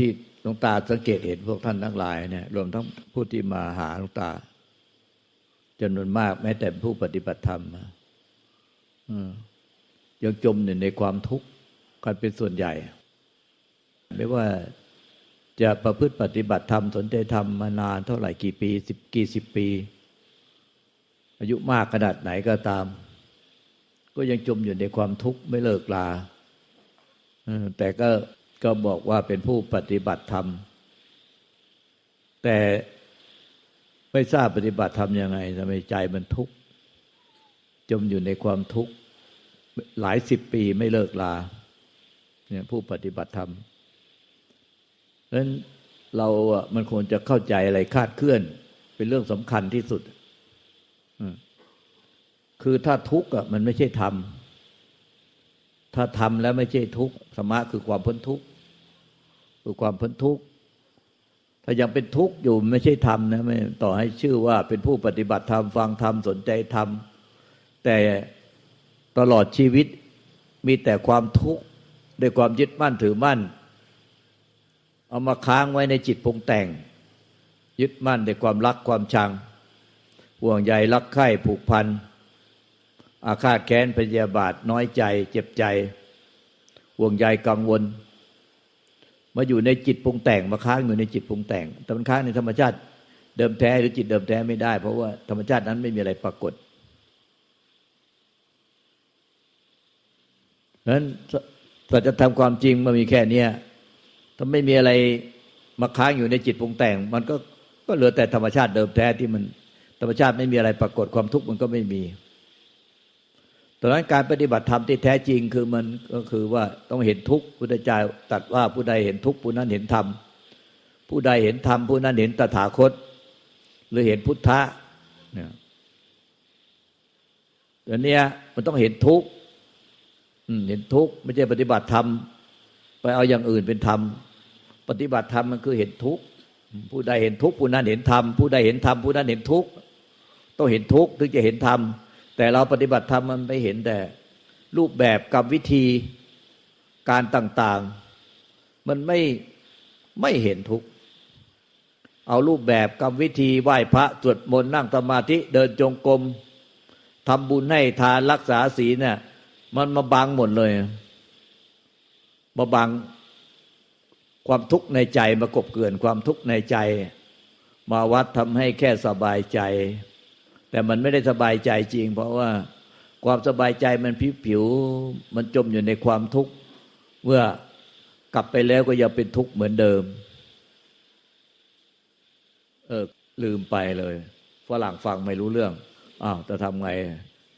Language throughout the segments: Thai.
ที่หลวงตาสังเกตเห็นพวกท่านทั้งหลายเนี่ยรวมทั้งผู้ที่มาหาหลวงตาจำนวนมากแม้แต่ผู้ปฏิบัติธรรมยังจมอยู่ในความทุกข์กันเป็นส่วนใหญ่ ไม่ว่าจะประพฤติปฏิบัติธรรมสนใจธรรมมานานเท่าไหร่กี่ปีสิบกี่สิบปี อายุมากขนาดไหนก็ตาม ก็ยังจมอยู่ในความทุกข์ไม่เลิกลาแต่ก็ ก็บอกว่าเป็นผู้ปฏิบัติธรรม แต่ไม่ทราบปฏิบัติธรรมยังไงทำไมใจมันทุกข์จมอยู่ในความทุกข์หลายสิบปีไม่เลิกลาเนี่ยผู้ปฏิบัติธรรมเพราะนั้นเราอะมันควรจะเข้าใจอะไรคาดเคลื่อน เป็นเรื่องสำคัญที่สุดคือถ้าทุกข์อะมันไม่ใช่ธรรมถ้าทำแล้วไม่ใช่ทุกข์สมะคือความพ้นทุกข์ คือความพ้นทุกข์ถ้ายังเป็นทุกข์อยู่ไม่ใช่ธรรมนะไม่ต่อให้ชื่อว่าเป็นผู้ปฏิบัติธรรมฟังธรรมสนใจธรรมแต่ตลอดชีวิตมีแต่ความทุกข์ด้วยความยึดมั่นถือมั่น เอามาค้างไว้ในจิตปรุงแต่ง ยึดมั่นด้วยความรักความชัง ห่วงใยรักใคร่ผูกพัน อาฆาตแค้นพยาบาทน้อยใจ เจ็บใจ ห่วงใยกังวล มาอยู่ในจิตปรุงแต่งมาค้างอยู่ในจิตปรุงแต่ง แต่มันค้างในธรรมชาติเดิมแท้หรือจิตเดิมแท้ไม่ได้ เพราะว่าธรรมชาตินั้นไม่มีอะไรปรากฏนั้นสัจธรรมความจริงมันมีแค่เนี้ยถ้าไม่มีอะไรมาค้างอยู่ในจิตปรุงแต่ง มันก็ก็เหลือแต่ธรรมชาติเดิมแท้ที่มันธรรมชาติไม่มีอะไรปรากฏความทุกข์มันก็ไม่มี ตอนนั้นการปฏิบัติธรรมที่แท้จริงคือมันก็คือว่าต้องเห็นทุกข์พุทธเจ้าตัดว่าผู้ใดเห็นทุกข์ผู้นั้นเห็นธรรมผู้ใดเห็นธรรมผู้นั้นเห็นตถาคต หรือเห็นพุทธะเนี่ยตัวนี้มันต้องเห็นทุกข์เห็นทุกข์ไม่ใช่ปฏิบัติธรรมไปเอาอย่างอื่นเป็นธรรม ปฏิบัติธรรมมันคือเห็นทุกข์ผู้ใดเห็นทุกข์ผู้นั้นเห็นธรรมผู้ใดเห็นธรรมผู้นั้นเห็นทุกข์ต้องเห็นทุกข์ถึงจะเห็นธรรม แต่เราปฏิบัติธรรมมันไปเห็นแต่ รูปแบบกับวิธีการต่างๆ มันไม่ไม่เห็นทุก เอารูปแบบกับวิธีไหว้พระสวดมนต์นั่งสมาธิเดินจงกรมทำบุญให้ทานรักษาศีลเนี่ยมันมาบังหมดเลยมาบังความทุกข์ในใจมากบเกินความทุกข์ในใจ มาวัดทำให้แค่สบายใจ แต่มันไม่ได้สบายใจจริง เพราะว่าความสบายใจมันผิวผิว มันจมอยู่ในความทุกข์เมื่อกลับไปแล้วก็ยังเป็นทุกข์เหมือนเดิม เออลืมไปเลยฝรั่งฟังไม่รู้เรื่องอ้าวจะทำไง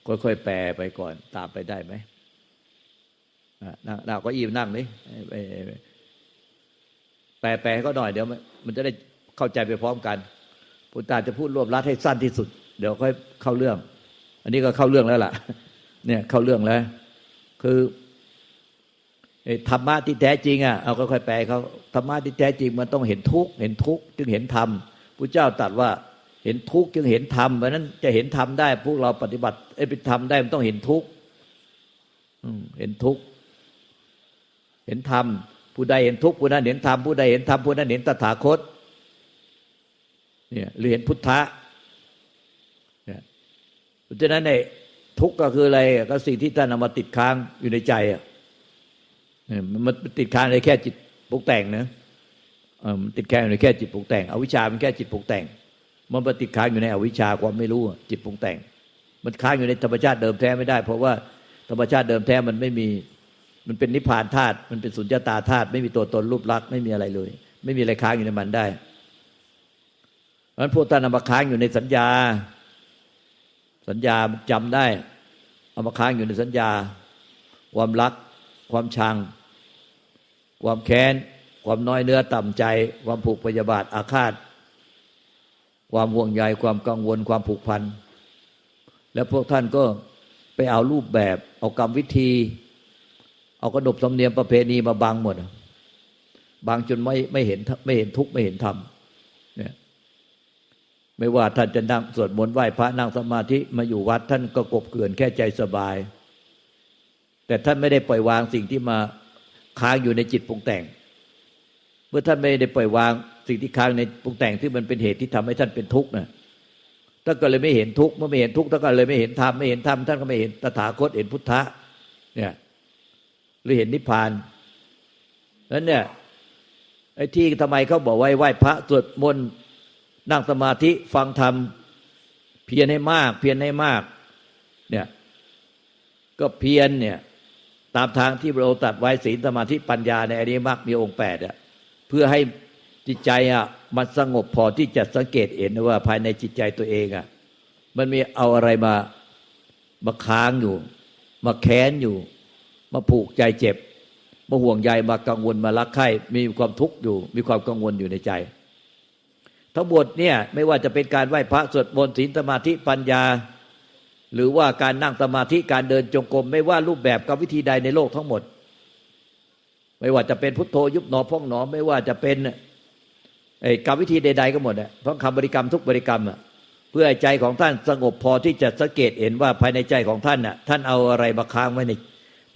ค่อยๆแปลไปก่อน ตามไปได้ไหมนั่งนั่งก็อิ่มนั่งนี่แปลแปลก็หน่อยเดี๋ยวมันจะได้เข้าใจไปพร้อมกันพุทธาจะพูดรวบรัดให้สั้นที่สุด เดี๋ยวค่อยเข้าเรื่อง อันนี้ก็เข้าเรื่องแล้วล่ะ เนี่ยเข้าเรื่องแล้ว คือธรรมะที่แท้จริงอะเอาค่อยๆแปลเขาธรรมะที่แท้จริงมันต้องเห็นทุกข์เห็นทุกข์จึงเห็นธรรมพระเจ้าตรัสว่าเห็นทุกข์จึงเห็นธรรมเพราะนั้นจะเห็นธรรมได้ พวกเราปฏิบัติไอ้ป็นธรรมได้มันต้องเห็นทุกข์เห็นทุกข์เห็นธรรมผู้ใดเห็นทุกข์ผู้นั้นเห็นธรรมผู้ใดเห็นธรรมผู้นั้นเห็นตถาคตเนี่ยหรือเห็นพุทธะ ราะฉะนั้นในทุกข์ก็คืออะไรก็สิ่งที่ท่านเอามาติดค้างอยู่ในใจอะมันติดค้างในแค่จิตปรุงแต่งนะมันติดค้างในแค่จิตปรุงแต่งอวิชามันแค่จิตปรุงแต่ง มันติดค้างอยู่ในอวิชาความไม่รู้จิตปรุงแต่ง มันค้างอยู่ในธรรมชาติเดิมแท้ไม่ได้ เพราะว่าธรรมชาติเดิมแท้มันไม่มีมันเป็นนิพพานธาตุมันเป็นสุญญตาธาตุไม่มีตัวตนรูปลักษณ์ไม่มีอะไรเลย ไม่มีอะไรค้างอยู่ในมันได้เพราะฉะนั้นพวกท่านนำมาค้างอยู่ในสัญญา สัญญาจำได้ เอามาค้างอยู่ในสัญญา ความรัก ความชัง ความแค้น ความน้อยเนื้อต่ำใจ ความผูกพยาบาทอาฆาต ความห่วงใยความกังวล ความผูกพัน แล้วพวกท่านก็ไปเอารูปแบบ เอากรรมวิธี เอากระดบธรรมเนียมประเพณีมาบังหมด บางจนไม่ไม่เห็นไม่เห็นทุกข์ไม่เห็นธรรมเนี่ย ไม่ว่าท่านจะนั่งสวดมนต์ไหว้พระนั่งสมาธิมาอยู่วัดท่านก็กบเกลื่อนแค่ใจสบาย แต่ท่านไม่ได้ปล่อยวางสิ่งที่มาค้างอยู่ในจิตปรุงแต่ง เมื่อท่านไม่ได้ปล่อยวางสิ่งที่ค้างในปรุงแต่งที่มันเป็นเหตุที่ทำให้ท่านเป็นทุกข์นะท่านก็เลยไม่เห็นทุกข์เมื่อไม่เห็นทุกข์ท่านก็เลยไม่เห็นธรรมไม่เห็นธรรมท่านก็ไม่เห็นตถาคตเห็นพุทธะเนี่ยหรือเห็นนิพพานนั้นเนี่ยไอ้ที่ทำไมเขาบอกไว้ไหว้พระสวดมนต์ นั่งสมาธิฟังธรรมเพียรให้มาก เพียรให้มากเนี่ยก็เพียรเนี่ยตามทางที่เราตัดไว้ศีลสมาธิปัญญาในอริยมรรคมีองค์แปดอะเพื่อให้จิตใจอะมันสงบพอที่จะสังเกตเห็นว่าภายในจิตใจตัวเองอะมันมีเอาอะไรมามาค้างอยู่ มาแค้นอยู่ มาผูกใจเจ็บ มาห่วงใยมากังวลมารักใคร่มีความทุกข์อยู่ มีความกังวลอยู่ในใจ ทั้งหมดเนี่ยไม่ว่าจะเป็นการไหว้พระสวดมนต์ศีลสมาธิปัญญา หรือว่าการนั่งสมาธิการเดินจงกรม ไม่ว่ารูปแบบกับวิธีใดในโลกทั้งหมด ไม่ว่าจะเป็นพุทโธยุบหนอพองหนอ ไม่ว่าจะเป็นไอ้กรรมวิธีใด ๆ ก็หมดอะเพราะคำบริกรรมทุกบริกรรมอะเพื่อใจของท่านสงบพอที่จะสังเกตเห็นว่าภายในใจของท่านน่ะท่านเอาอะไรมาค้างไว้ใน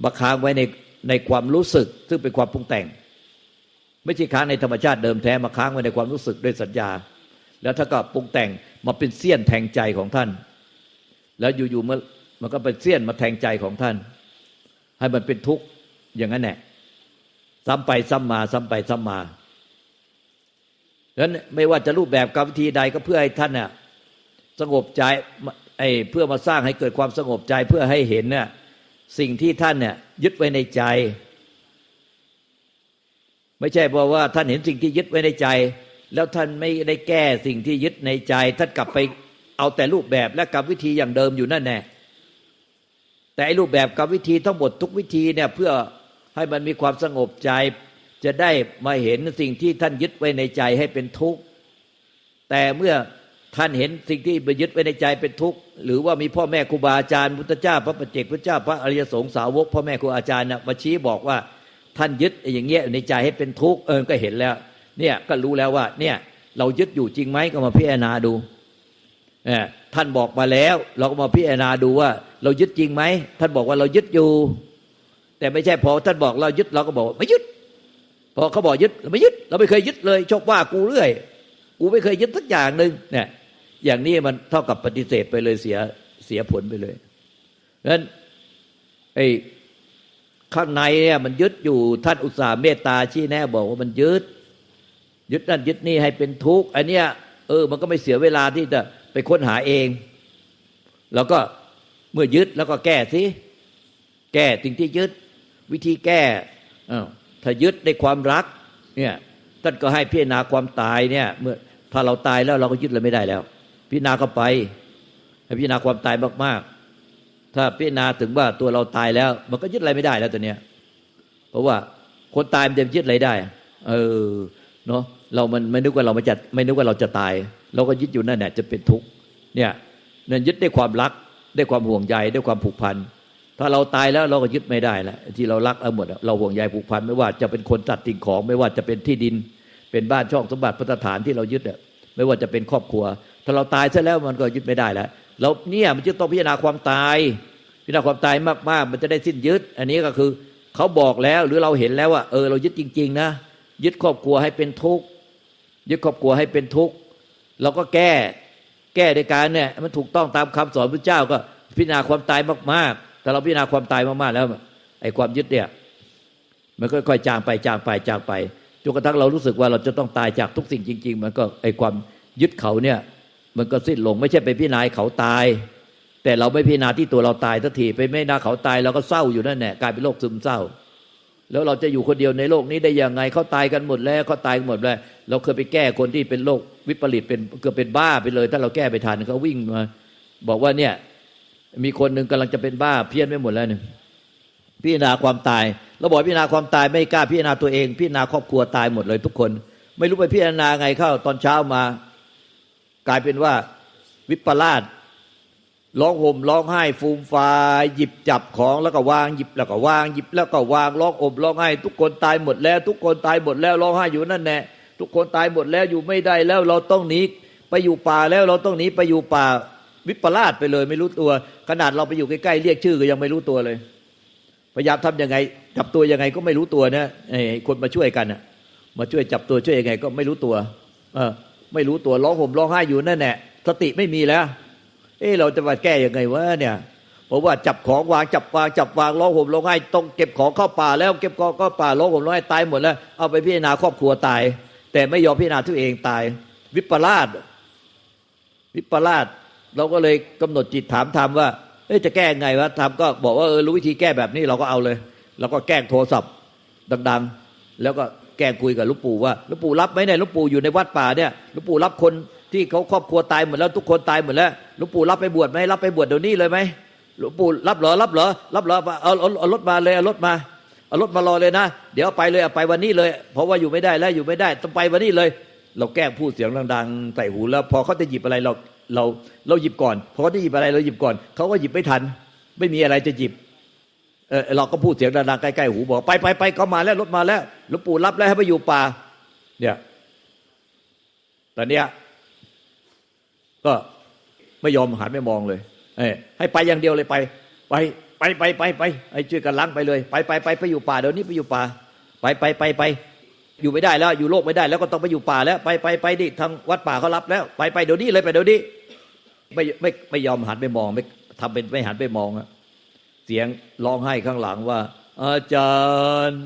มาค้างไว้ในในความรู้สึก ซึ่งเป็นความปรุงแต่ง ไม่ใช่ค้างในธรรมชาติเดิมแท้มาค้างไว้ในความรู้สึกด้วยสัญญา แล้วถ้าก็ปรุงแต่งมาเป็นเสี้ยนแทงใจของท่าน แล้วอยู่ๆมันมันก็เป็นเสี้ยนมาแทงใจของท่าน ให้มันเป็นทุกข์อย่างนั้นแหละซ้ำไปซ้ำมาซ้ำไปซ้ำมาดังนั้นไม่ว่าจะรูปแบบกรรมวิธีใดก็เพื่อให้ท่านเนี่ยสงบใจไอ้เพื่อมาสร้างให้เกิดความสงบใจเพื่อให้เห็นเนี่ยสิ่งที่ท่านเนี่ยยึดไว้ในใจ ไม่ใช่เพราะว่าท่านเห็นสิ่งที่ยึดไว้ในใจ แล้วท่านไม่ได้แก้สิ่งที่ยึดในใจ ท่านกลับไปเอาแต่รูปแบบและกรรมวิธีอย่างเดิมอยู่นั่นแน่แต่ไอ้รูปแบบกรรมวิธีทั้งหมดทุกวิธีเนี่ยเพื่อให้มันมีความสงบใจ จะได้มาเห็นสิ่งที่ท่านยึดไว้ในใจให้เป็นทุกข์แต่เมื่อท่านเห็นสิ่งที่ไปยึดไว้ในใจเป็นทุกข์หรือว่ามีพ่อแม่ครูบาอาจารย์พุทธเจ้าพระปัจเจกพุทธเจ้าพระอริยสงฆ์สาวกพ่อแม่ครูอาจารย์นะมาชี้บอกว่า ท่านยึดอย่างเงี้ยในใจให้เป็นทุกข์เออก็เห็นแล้ว เนี่ยก็รู้แล้วว่า เนี่ย เรายึดอยู่จริงไหมก็มาพิจารณาดูท่านบอกมาแล้ว เราก็มาพิจารณาดูว่า เรายึดจริงไหมท่านบอกว่าเรายึดอยู่ แต่ไม่ใช่พอท่านบอกเรายึดเราก็บอกไม่ยึดพอเขาบอกยึดเราไม่ยึด เราไม่เคยยึดเลยชอบว่ากูเรื่อยกูไม่เคยยึดสักอย่างหนึ่งเนี่ยอย่างนี้มันเท่ากับปฏิเสธไปเลยเสียเสียผลไปเลยเพราะฉะนั้นไอ้ ข้างในเนี่ยมันยึดอยู่ท่านอุตส่าห์เมตตาชี้แน่บอกว่ามันยึด ยึดนั่นยึดนี่ให้เป็นทุกข์อันเนี้ยเออ มันก็ไม่เสียเวลาที่จะไปค้นหาเอง แล้วก็เมื่อยึดแล้วก็แก้สิแก้สิ่งที่ยึด วิธีแก้ถ้ายึดในความรัก เนี่ยท่านก็ให้พิจารณาความตายเนี่ย เมื่อถ้าเราตายแล้วเราก็ยึดอะไรไม่ได้แล้ว พิจารณาเข้าไปให้พิจารณาความตายมากๆ ถ้าพิจารณาถึงว่าตัวเราตายแล้ว มันก็ยึดอะไรไม่ได้แล้วตัวเนี้ย เพราะว่าคนตายมันจะยึดอะไรได้ เออเนาะเรามันไม่นึกว่าเราไม่จะไม่นึกว่าเราจะตาย เราก็ยึดอยู่นั่นแหละจะเป็นทุกข์เนี่ยนั่นยึดได้ความรักได้ความห่วงใยได้ความผูกพันถ้าเราตายแล้วเราก็ยึดไม่ได้แล้วที่เรารักเอาหมดเราห่วงใยผูกพันไม่ว่าจะเป็นคนตัดสิ่งของ ไม่ว่าจะเป็นที่ดิน เป็นบ้านช่องสมบัติพัฒฐานที่เรายึดอะไม่ว่าจะเป็นครอบครัว ถ้าเราตายซะแล้วมันก็ยึดไม่ได้แล้วเราเนี่ยมันจะต้องพิจารณาความตาย พิจารณาความตายมากๆ มันจะได้สิ้นยึด อันนี้ก็คือเขาบอกแล้วหรือเราเห็นแล้วว่า เออเรายึดจริง ๆ นะ ยึดครอบครัวให้เป็นทุกข์ยึดครอบครัวให้เป็นทุกข์เราก็แก้แก้ในการเนี่ยมันถูกต้องตามคำสอนพระเจ้าก็พิจารณาความตายมากๆ แต่เราพิจารณาความตายมากๆ แล้วไอ้ความยึดเนี่ยมันก็ค่อยจางไปจางไปจางไปจนกระทั่งเรารู้สึกว่าเราจะต้องตายจากทุกสิ่งจริง ๆ มันก็ไอ้ความยึดเขาเนี่ย มันก็สิ้นลงไม่ใช่ไปพิจารณาเขาตาย แต่เราไม่พิจารณาที่ตัวเราตายทันทีไปไม่นาเขาตายเราก็เศร้าอยู่นั่นแหละกลายเป็นโรคซึมเศร้า แล้วเราจะอยู่คนเดียวในโลกนี้ได้ยังไงเขาตายกันหมดแล้วเขาตายหมดแล้ว เราเคยไปแก้คนที่เป็นโรควิปริตเป็นเกือบเป็นบ้าไปเลย ถ้าเราแก้ไปทันเขาวิ่งมาบอกว่าเนี่ย มีคนหนึ่งกำลังจะเป็นบ้าเพี้ยนไม่หมดแล้วเนี่ยพิจารณาความตายเราบอกพิจารณาความตายไม่กล้าพิจารณาตัวเอง พิจารณาครอบครัวตายหมดเลยทุกคน ไม่รู้ไปพิจารณาไงเข้าตอนเช้ามา กลายเป็นว่าวิปลาส ร้องห่มร้องไห้ฟูมฟายหยิบจับของแล้วก็วางหยิบแล้วก็วางหยิบแล้วก็วางร้องอบร้องไห้ทุกคนตายหมดแล้ว ทุกคนตายหมดแล้วร้องไห้อยู่นั่นแน่ทุกคนตายหมดแล้วอยู่ไม่ได้แล้วเราต้องหนีไปอยู่ป่าแล้วเราต้องหนีไปอยู่ป่าวิปลาสไปเลย ไม่รู้ตัว ขนาดเราไปอยู่ใกล้ๆเรียกชื่อก็ยังไม่รู้ตัวเลยพยายามทำยังไง จับตัวยังไงก็ไม่รู้ตัวนะไอ้คนมาช่วยกันมาช่วยจับตัวช่วยยังไงก็ไม่รู้ตัว เออ ไม่รู้ตัวร้องห่มร้องไห้อยู่นั่นแหละสติไม่มีแล้ว เอ๊ะเราจะมาแก้ยังไงวะเนี่ยเพราะว่าจับของวางจับวางจับวางร้องห่มร้องไห้ต้องเก็บของเข้าป่าแล้วเก็บของเข้าป่าร้องห่มร้องไห้ตายหมดแล้ว เอาไปพิจารณาครอบครัวตาย แต่ไม่ยอมพิจารณาตัวเองตาย วิปลาสวิปลาสเราก็เลยกำหนดจิตถามธรรมว่าเอ๊ะจะแก้ยังไงวะธรรมก็บอกว่าเออรู้วิธีแก้แบบนี้เราก็เอาเลยเราก็แกล้งโทรศัพท์ดัง ๆ แล้วก็แกล้งคุยกับลูกปู่ว่าลูกปู่รับไหมเนี่ยลูกปู่อยู่ในวัดป่าเนี่ยลูกปู่รับคน ที่เขาครอบครัวตายหมดแล้วทุกคนตายหมดแล้วหลูกปู่รับไปบวชไหมรับไปบวชเดี๋ยวนี้เลยไหมหลวงปู่รับเหรอรับเหรอรับเหรอเอาเอาเอารถมาเลยเอารถมาเอารถมารอเลยนะ เดี๋ยวไปเลยไปวันนี้เลย เพราะว่าอยู่ไม่ได้แล้วอยู่ไม่ได้ต้องไปวันนี้เลย เราแกล้งพูดเสียงดังๆใส่หูแล้ว พอเขาจะหยิบอะไรเราเราเราหยิบก่อนพอเขาจะหยิบอะไรเราหยิบก่อนเขาก็หยิบไม่ทัน ไม่มีอะไรจะหยิบเออเราก็พูดเสียงดังๆใกล้ๆหูบอกไปไปไปเขามาแล้วรถมาแล้วหลวงปู่รับแล้วให้ไปอยู่ป่าเนี่ยตอนเนี้ย ก็ไม่ยอมหันไม่มองเลยเอให้ไปอย่างเดียวเลยไป ไปไปไปไปไปไอ้ช่วยกันล้างไปเลยไปไปไปไปอยู่ป่าเดี๋ยวนี้ไปอยู่ป่า ไปไปไปไปอยู่ไม่ได้แล้ว อยู่โลกไม่ได้แล้วก็ต้องไปอยู่ป่าแล้วไปไปไปดิทางวัดป่าเขารับแล้ว ไปไปเดี๋ยวนี้เลยไปเดี๋ยวนี้ไม่ไม่ไม่ยอมหันไปมองไม่ทำเป็นไม่หันไปมองอะเสียงร้องไห้ข้างหลังว่า อาจารย์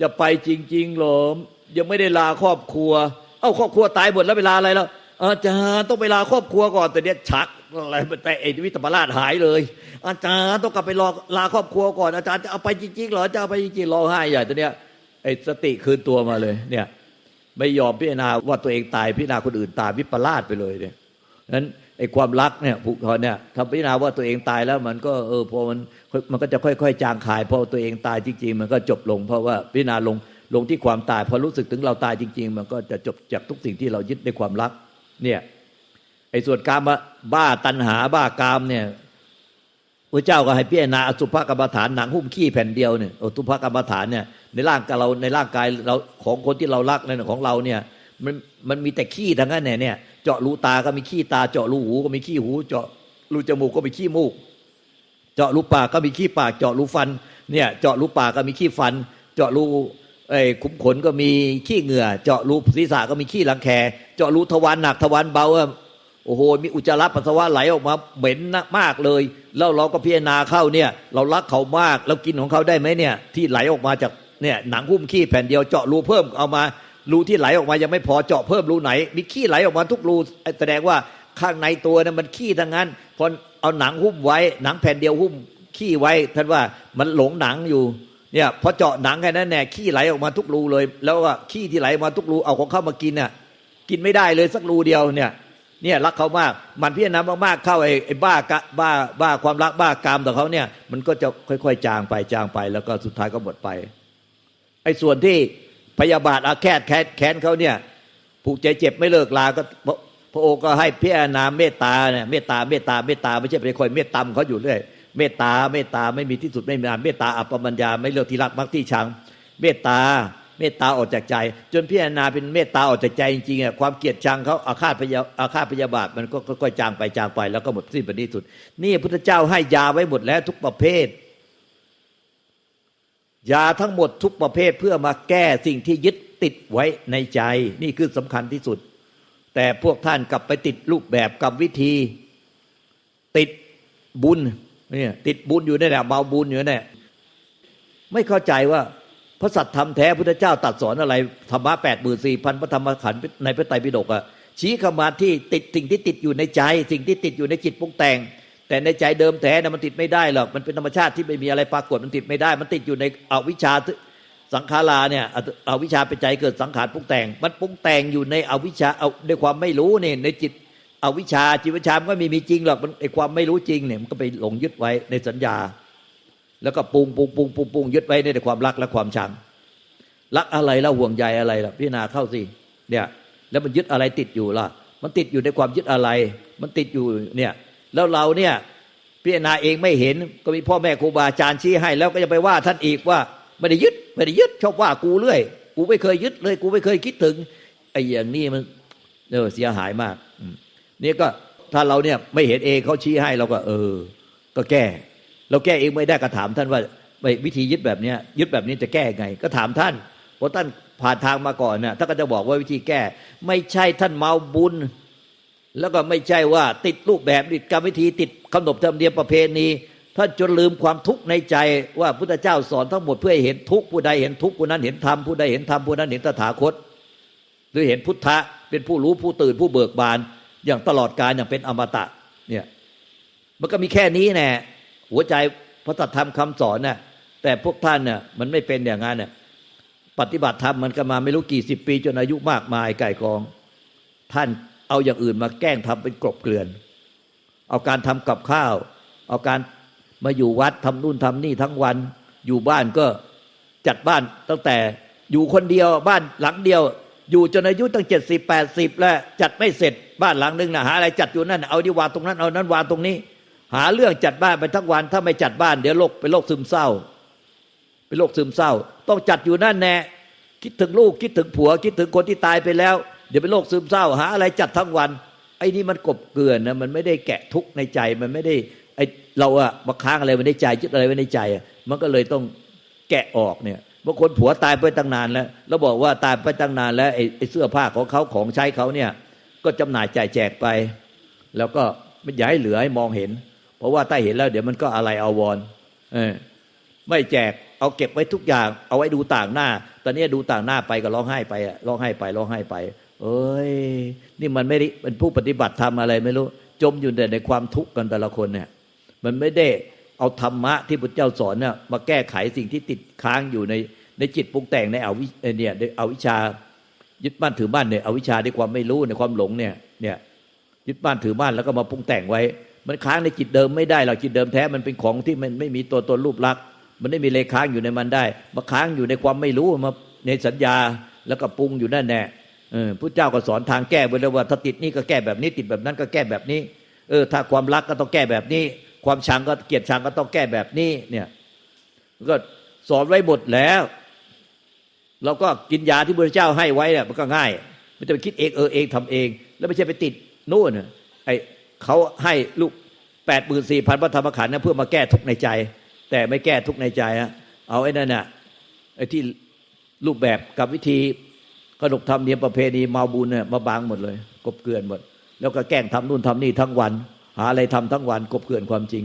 จะไปจริงๆหรอยังไม่ได้ลาครอบครัว เอ้าครอบครัวตายหมดแล้วเวลาอะไรแล้ว อาจารย์ต้องไปลาครอบครัวก่อนแต่เนี้ยชักอะไรแต่ไอ้วิตรราชหายเลย อาจารย์ต้องกลับไปรอลาครอบครัวก่อนอาจารย์จะเอาไปจริงๆเหรอจะเอาไปจริงๆร้องไห้ใหญ่ตัวเนี้ยไอ้สติคืนตัวมาเลย เนี่ย ไม่ยอมพิจารณาว่าตัวเองตายพิจารณาคนอื่นตายวิปลาสไปเลยเนี่ยนั้นไอ้ความรักเนี่ยผูกพันเนี่ยทำพิจารณาว่าตัวเองตายแล้วมันก็เออพอมันมันก็จะค่อย ๆ จางคายพอตัวเองตายจริง ๆ มันก็จบลง เพราะว่าพิจารณาลงลงที่ความตายพอรู้สึกถึงเราตายจริง ๆ มันก็จะจบจากทุกสิ่งที่เรายึดในความรัก เนี่ยไอ้ส่วนกามบ้าตัณหาบ้ากามเนี่ยพระเจ้าก็ให้พิจารณาอสุภกรรมฐานหนังหุ้มขี้แผ่นเดียวเนี่ยอสุภกรรมฐานเนี่ยในร่างกายเราในร่างกายเราของคนที่เรารักในของเราเนี่ยมันมันมีแต่ขี้ทั้งนั้นเนี่ยเนี่ยเจาะรูตาก็มีขี้ตา เจาะรูหูก็มีขี้หู เจาะรูจมูกก็มีขี้มูก เจาะรูปากก็มีขี้ปาก เจาะรูฟันเนี่ยเจาะรูปากก็มีขี้ฟัน เจาะรู ไอ้ขุมขนก็มีขี้เหงื่อ เจาะรูศีรษะก็มีขี้หลังแค เจาะรูทวารหนักทวารเบาอะโอ้โหมีอุจจาระปัสสาวะไหลออกมาเหม็นนะมากเลย แล้วเราก็พิจารณาเข้าเนี่ย เรารักเขามากเรากินของเขาได้ไหมเนี่ย ที่ไหลออกมาจากเนี่ยหนังหุ้มขี้แผ่นเดียวเจาะรูเพิ่มเอามารูที่ไหลออกมายังไม่พอเจาะเพิ่มรูไหน มีขี้ไหลออกมาทุกรูแสดงว่าข้างในตัวนั้นมันขี้ทั้งนั้นพอเอาหนังหุ้มไว้ หนังแผ่นเดียวหุ้มขี้ไว้ท่านว่ามันหลงหนังอยู่ เนี่ยพอเจาะหนังแค่นั้นแน่ขี้ไหลออกมาทุกรูเลย แล้วว่าขี้ที่ไหลออกมาทุกรูเอาของเข้ามากินน่ะกินไม่ได้เลยสักรูเดียวเนี่ย เนี่ยรักเขามากมันพิจารณามากๆเข้าไอ้ไอ้บ้ากะบ้าบ้าความรักบ้ากามต่อเขาเนี่ย มันก็จะค่อยๆ จางไปจางไป แล้วก็สุดท้ายก็หมดไป ไอ้ส่วนที่พยาบาทอาแคดแค้นแค้นเขาเนี่ยผูกใจเจ็บไม่เลิกลาก็พระองค์ก็ให้พิจารณาเมตตาเนี่ยเมตตาเมตตาเมตตาไม่ใช่ไปคอยเมตตามเขาอยู่เรื่อย เมตตาเมตตาไม่มีที่สุดไม่มีเมตตาอัปปมัญญาไม่เลือกที่รักมักที่ชัง เมตตาเมตตาออกจากใจ จนพิจารณาเป็นเมตตาออกจากใจจริงๆอะความเกลียดชังเขาอาฆาตพยาอาฆาตพยาบาทมันก็ค่อยๆจางไปจางไปแล้วก็หมดสิ้นไปที่สุด นี่พุทธเจ้าให้ยาไว้หมดแล้วทุกประเภท ยาทั้งหมดทุกประเภทเพื่อมาแก้สิ่งที่ยึดติดไว้ในใจ นี่คือสำคัญที่สุด แต่พวกท่านกลับไปติดรูปแบบกับวิธี ติดบุญ เนี่ยติดบุญอยู่นั่แหละเมาบุญอยู่นั่ไม่เข้าใจว่าพระสัตธรรมแท้พุทธเจ้าตัดสอนอะไรธรรมะแปดหมื่นสี่พันพระธรรมขันธ์ในพระไตรปิฎกอะชี้เข้ามาที่ติดสิ่งที่ติดอยู่ในใจ สิ่งที่ติดอยู่ในจิตปรุงแต่ง แต่ในใจเดิมแท้นะมันติดไม่ได้หรอกมันเป็นธรรมชาติที่ไม่มีอะไรปรากฏมันติดไม่ได้ มันติดอยู่ในอวิชชาสังขาราเนี่ยอวิชชาเป็นใจเกิดสังขารปรุงแต่ง มันปรุงแต่งอยู่ในอวิชชาเอาด้วยความไม่รู้เนี่ยในจิต เอาวิชาจิตวิชามันก็ม่มีจริงหรอกมันไอความไม่รู้จริงเนี่ยมันก็ไปหลงยึดไว้ในสัญญา แล้วก็ปรุงปรุงปรุงปรุงปรุงยึดไว้ในความรักและความชังรักอะไรแล้วห่วงใยอะไรล่ะพิจารณาเข้าสิเนี่ยแล้วมันยึดอะไรติดอยู่ล่ะ มันติดอยู่ในความยึดอะไร มันติดอยู่เนี่ยแล้วเราเนี่ยพิจารณาเองไม่เห็นก็มีพ่อแม่ครูบาอาจารย์ชี้ให้ แล้วก็จะไปว่าท่านอีกว่าไม่ได้ยึดไม่ได้ยึดชอบว่ากูเรื่อย กูไม่เคยยึดเลย กูไม่เคยคิดถึงไอ้อย่างนี้มันเออเสียหายมาก เนี่ยก็ถ้าเราเนี่ยไม่เห็นเองเขาชี้ให้เราก็ เออ ก็แก้ เราแก้เองไม่ได้ก็ถามท่านว่าวิธียึดแบบเนี้ยยึดแบบนี้จะแก้ไง ก็ถามท่านเพอท่านผ่านทางมาก่อนเนี่ยท่านก็จะบอกว่าวิธีแก้ ไม่ใช่ท่านเมาบุญ แล้วก็ไม่ใช่ว่าติดรูปแบบติดกรรมวิธีติดขนบธรรมเนียมประเพณีท่านจนลืมความทุกข์ในใจว่าพุทธเจ้าสอนทั้งหมดเพื่อให้เห็นทุกข์ผู้ใดเห็นทุกข์ผู้นั้นเห็นธรรมผู้ใดเห็นธรรมผู้นั้นเห็นตถาคตหรือเห็นพุทธะเป็นผู้รู้ผู้ตื่นผู้เบิกบาน อย่างตลอดกาลอย่างเป็นอมตะเนี่ยมันก็มีแค่นี้แน่หัวใจพระธรรมคำสอนน่ะแต่พวกท่านน่ะมันไม่เป็นอย่างนั้นน่ะปฏิบัติธรรมมันก็มาไม่รู้กี่สิบปีจนอายุมากมายไก่กอง ท่านเอาอย่างอื่นมาแกล้งทำเป็นกลบเกลื่อน เอาการทำกับข้าว เอาการมาอยู่วัดทำนู่นทำนี่ทั้งวัน อยู่บ้านก็จัดบ้านตั้งแต่อยู่คนเดียวบ้านหลังเดียว อยู่จนอายุตั้งเจ็ดสิบแปดสิบแล้วจัดไม่เสร็จบ้านหลังนึงนะหาอะไรจัดอยู่นั่นเอาดีวางตรงนั้นเอานั้นวางตรงนี้ หาเรื่องจัดบ้านไปทั้งวันถ้าไม่จัดบ้านเดี๋ยวโรคเป็นโรคซึมเศร้า เป็นโรคซึมเศร้า ต้องจัดอยู่นั่นแน่คิดถึงลูกคิดถึงผัว คิดถึงคนที่ตายไปแล้ว เดี๋ยวเป็นโรคซึมเศร้า หาอะไรจัดทั้งวัน ไอ้นี่มันกบเกลื่อนนะมันไม่ได้แกะทุกข์ในใจมันไม่ได้ไอเราอะมาค้างอะไรไว้ในใจยึดอะไรไว้ในใจมันก็เลยต้องแกะออกเนี่ย บางคนผัวตายไปตั้งนานแล้ว แล้วบอกว่าตายไปตั้งนานแล้วไอ้ไอเสื้อผ้าของเขาของใช้เขาเนี่ย ก็จำหน่ายจ่ายแจกไป แล้วก็ไม่อยากให้เหลือให้มองเห็น เพราะว่าถ้าเห็นแล้ว เดี๋ยวมันก็อะไรเอาวอนเออไม่แจกเอาเก็บไว้ทุกอย่าง เอาไว้ดูต่างหน้า ตอนนี้ดูต่างหน้าไปก็ร้องไห้ไปอะร้องไห้ไปร้องไห้ไป เอ้ย นี่มันไม่ได้เป็นผู้ปฏิบัติทำอะไรไม่รู้ จมอยู่แต่ในความทุกข์กันแต่ละคนเนี่ย มันไม่ได้ เอาธรรมะที่พระเจ้าสอนเนี่ยมาแก้ไขสิ่งที่ติดค้างอยู่ในในจิตปรุงแต่งในเอาวิเนี่ยเอาวิชายึดบ้านถือบ้านเนี่ยเอาวิชาด้วยความไม่รู้ในความหลงเนี่ยเนี่ยยึดบ้านถือบ้านแล้วก็มาปรุงแต่งไว้ มันค้างในจิตเดิมไม่ได้หรอกจิตเดิมแท้มันเป็นของที่มันไม่มีตัวตนรูปลักษณ์มันไม่มีเลค้างอยู่ในมันได้มาค้างอยู่ในความไม่รู้มาในสัญญาแล้วก็ปรุงอยู่นั่นแน่เออพระเจ้าก็สอนทางแก้ไว้แล้วว่าถ้าติดนี่ก็แก้แบบนี้ติดแบบนั้นก็แก้แบบนี้ เออถ้าความรักก็ต้องแก้แบบนี้ ความชังก็เกลียดชังก็ต้องแก้แบบนี้เนี่ยก็สอนไว้หมดแล้ว เราก็กินยาที่พระเจ้าให้ไว้เนี่ยมันก็ง่ายไม่ต้องไปคิดเองเออเองทำเอง แล้วไม่ใช่ไปติดนู่นไอเขาให้ลูกแปดหมื่นสี่พันพระธรรมขันธ์นะเพื่อมาแก้ทุกข์ในใจ แต่ไม่แก้ทุกข์ในใจอะเอาไอ้นั่นน่ะไอ้ที่รูปแบบกับวิธีขนบธรรมเนียมประเพณีเมาบุญเนี่ยมาบางหมดเลย กบเกลื่อนหมด แล้วก็แกล้งทำนู่นทำนี่ทั้งวัน หาอะไรทำทั้งวันกบเกลื่อนความจริง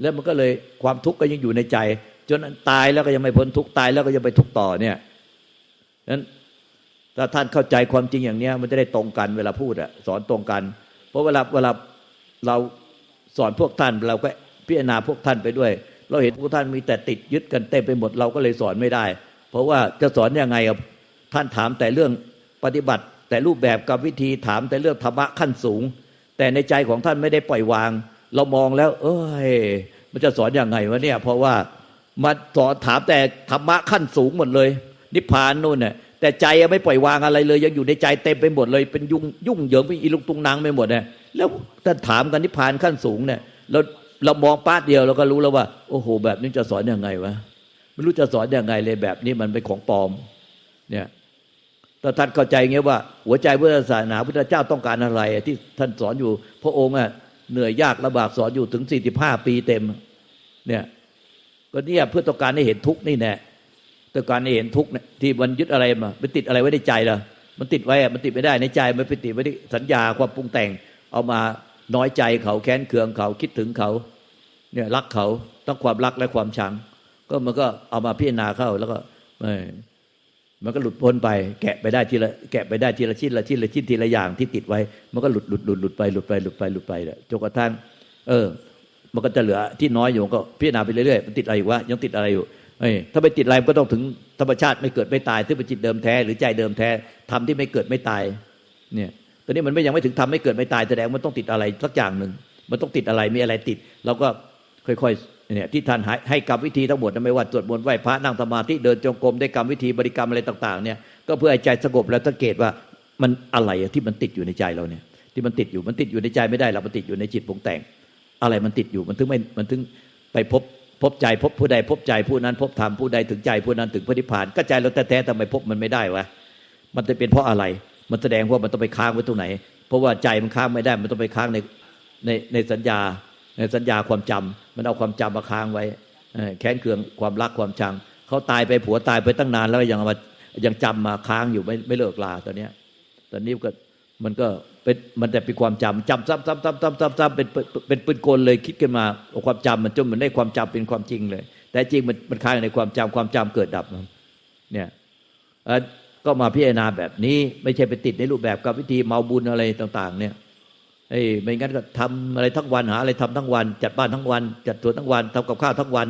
แล้วมันก็เลยความทุกข์ก็ยังอยู่ในใจ จนตายแล้วก็ยังไม่พ้นทุกข์ตายแล้วก็ยังไปทุกข์ต่อเนี่ยนั้นถ้าท่านเข้าใจความจริงอย่างเนี้ยมันจะได้ตรงกันเวลาพูดอะสอนตรงกัน เพราะเวลาเวลาเราสอนพวกท่านเราก็พิจารณาพวกท่านไปด้วย เราเห็นพวกท่านมีแต่ติดยึดกันเต็มไปหมดเราก็เลยสอนไม่ได้ เพราะว่าจะสอนยังไงกับท่านถามแต่เรื่องปฏิบัติ แต่รูปแบบกับวิธีถามแต่เรื่องธรรมะขั้นสูง แต่ในใจของท่านไม่ได้ปล่อยวาง เรามองแล้ว เอ้ย มันจะสอนอยังไงวะเนี่ย เพราะว่ามาสอนถามแต่ธรรมะขั้นสูงหมดเลย นิพพานนู่นเนี่ยแต่ใจยังไม่ปล่อยวางอะไรเลย ยังอยู่ในใจเต็มไปหมดเลย เป็นยุ่งยุ่งเหยิงเป็นอีลุงตุงนางไปหมดเนี่ยแล้วท่านถามกันนิพพานขั้นสูงเนี่ยเราเรามองป้าเดียวเราก็รู้แล้วว่า โอ้โห แบบนี้จะสอนอยังไงวะไม่รู้จะสอนอยังไงเลยแบบนี้มันเป็นของปลอม เนี่ย ถ้าท่านเข้าใจเงี้ยว่า หัวใจพุทธศาสนาพุทธเจ้าต้องการอะไร ที่ท่านสอนอยู่ พระองค์อะเหนื่อยยากลำบากสอนอยู่ถึงสี่สิบห้าปีเต็ม เนี่ยก็เนี่ยเพื่อต้องการให้เห็นทุกข์นี่แน่ต้องการให้เห็นทุกข์ที่มันยึดอะไรมามันติดอะไรไว้ในใจล่ะมันติดไว้มันติดไม่ได้ในใจมันไปติดไว้ที่สัญญาความปรุงแต่ง เอามาน้อยใจเขาแค้นเคืองเขาคิดถึงเขาเนี่ยรักเขาต้องความรักและความชัง ก็มันก็เอามาพิจารณาเข้าแล้วก็ มันก็หลุดพ้นไป แกะไปได้ทีละแกะไปได้ทีละชิ้นละชิ้นละชิ้นทีละอย่างที่ติดไว้ มันก็หลุดหลุดหลุดหลุดไปหลุดไปหลุดไปหลุดไปจนกระทั่งเออ มันก็จะเหลือที่น้อยอยู่ก็พิจารณาไปเรื่อยๆมันติดอะไรอยู่วะยังติดอะไรอยู่เอ้ถ้าไปติดอะไรมันก็ต้องถึงธรรมชาติไม่เกิดไม่ตายที่เป็นจิตเดิมแท้หรือใจเดิมแท้ทำที่ไม่เกิดไม่ตาย เนี่ยตอนนี้มันไม่ยังไม่ถึงทำไม่เกิดไม่ตายแสดงมันต้องติดอะไรสักอย่างหนึ่งมันต้องติดอะไรมีอะไรติดเราก็ค่อยๆ เนี่ยที่ท่านให้กรรมวิธีทั้งหมดไม่ว่าตรวจมนต์ไหว้พระนั่งสมาธิเดินจงกรมได้กรรมวิธีบริกรรมอะไรต่าง ๆ เนี่ยก็เพื่อให้ใจสงบแล้วสังเกตว่ามันอะไรที่มันติดอยู่ในใจเราเนี่ย ที่มันติดอยู่มันติดอยู่ในใจไม่ได้เรามันติดอยู่ในจิตปรุงแต่ง อะไรมันติดอยู่มันถึงไม่มันถึงไปพบพบใจพบผู้ใดพบใจผู้นั้น พบธรรมผู้ใดถึงใจผู้นั้นถึงพระนิพพานก็ใจเราแท้ๆทำไมพบมันไม่ได้วะมันจะเป็นเพราะอะไร มันแสดงว่ามันต้องไปค้างไว้ตรงไหน เพราะว่าใจมันค้างไม่ได้ มันต้องไปค้างในในในสัญญา สัญญาความจำมันเอาความจำมาค้างไว้แค้นเคืองความรักความชังเขาตายไปผัวตายไปตั้งนานแล้วยังมายังจำมาค้างอยู่ไม่ไม่เลิกลาตอนเนี้ยตอนนี้ก็มันก็เป็นมันแต่เป็นความจำจำซ้ำซ้ำซ้ำซ้ำซ้ำซ้ำเป็นเป็นเป็นปืนกลเลยคิดขึ้นมาความจำมันจนเหมือนได้ความจำเป็นความจริงเลย แต่จริงมันมันค้างในความจำความจำเกิดดับเนี่ยก็มาพิจารณาแบบนี้ไม่ใช่ไปติดในรูปแบบกับวิธีเมาบุญอะไรต่าง ๆ เนี่ย ไอ้ไม่งั้นก็ทำอะไรทั้งวันหาอะไรทำทั้งวัน จัดบ้านทั้งวัน จัดสวนทั้งวันทำกับข้าวทั้งวัน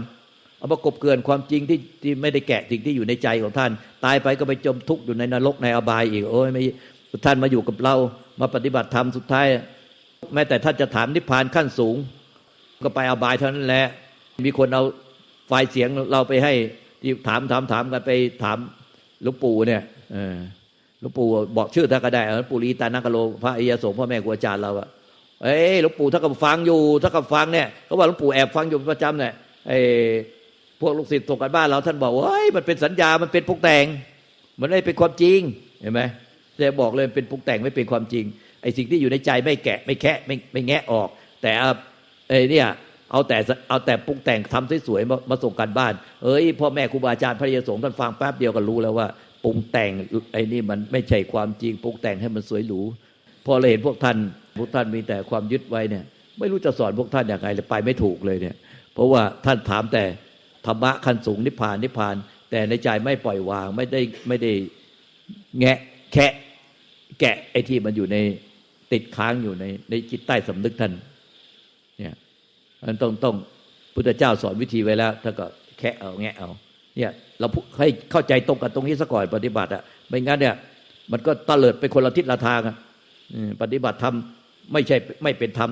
เอามากบเกลื่อนความจริงที่ที่ไม่ได้แกะสิ่งที่อยู่ในใจของท่าน ตายไปก็ไปจมทุกข์อยู่ในนรกในอบายอีก โอ้ยไม่ท่านมาอยู่กับเรามาปฏิบัติธรรมสุดท้าย แม้แต่ท่านจะถามนิพพานขั้นสูง ก็ไปอบายเท่านั้นแหละมีคนเอาไฟล์เสียงเราไปให้ที่ถามถามถามกันไปถามหลวงปู่เนี่ย เออ ลวงปู่บอกชื่อท่านก็ได้หลวงปู่ลีตานักโลพระอิยสงพ่อแม่ครูอาจารย์เราอะเอ้ยหลวงปู่ถ้ากับฟังอยู่ถ้ากับฟังเนี่ยเขาว่าหลวงปู่แอบฟังอยู่ประจำเนี่ยไอ้พวกลูกศิษย์ส่งกันบ้านเราท่านบอกว่าเฮ้ยมันเป็นสัญญามันเป็นปรุงแต่ง มันไม่เป็นความจริงเห็นไหมแต่บอกเลยเป็นปรุงแต่งไม่เป็นความจริงไอ้สิ่งที่อยู่ในใจไม่แกะไม่แคะไม่ไม่แงะออก แต่เอาไอ้เนี่ยเอาแต่เอาแต่ปรุงแต่งทำสวยๆมามาส่งกันบ้าน เอ้ยพ่อแม่ครูบาอาจารย์พระยาสงฆ์ท่านฟังแป๊บเดียวก็รู้แล้วว่า ปรุงแต่งไอ้นี่มันไม่ใช่ความจริงปรุงแต่งให้มันสวยหรูพอเราเห็นพวกท่านพวกท่านมีแต่ความยึดไว้เนี่ย ไม่รู้จะสอนพวกท่านอย่างไรเลยไปไม่ถูกเลยเนี่ย เพราะว่าท่านถามแต่ธรรมะขั้นสูงนิพพานนิพพาน แต่ในใจไม่ปล่อยวางไม่ได้ไม่ได้แงะแคะแกะไอ้ที่มันอยู่ในติดค้างอยู่ในในจิตใต้สำนึกท่านเนี่ยมันต้องต้องพุทธเจ้าสอนวิธีไว้แล้วถ้าก็แคะเอาแงะเอา เนี่ยเราให้เข้าใจตรงกันตรงนี้ซะก่อนปฏิบัติอะไม่งั้นเนี่ย มันก็ตะเลิดไปคนละทิศละทางอะปฏิบัติธรรมไม่ใช่ไม่เป็นธรรม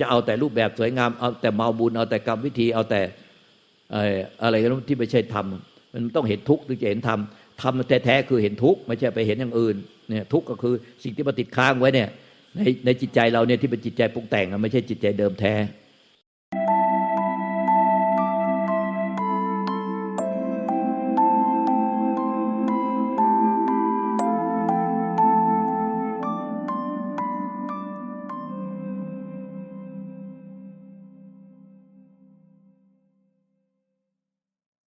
จะเอาแต่รูปแบบสวยงามเอาแต่เมาบุญเอาแต่กรรมวิธีเอาแต่อะไรก็ที่ไม่ใช่ธรรมมันต้องเห็นทุกข์ถึงจะเห็นธรรมธรรมแท้ๆคือเห็นทุกข์ไม่ใช่ไปเห็นอย่างอื่นเนี่ยทุกข์ก็คือสิ่งที่มาติดค้างไว้เนี่ยในในจิตใจเราเนี่ยที่เป็นจิตใจปรุงแต่งไม่ใช่จิตใจเดิมแท้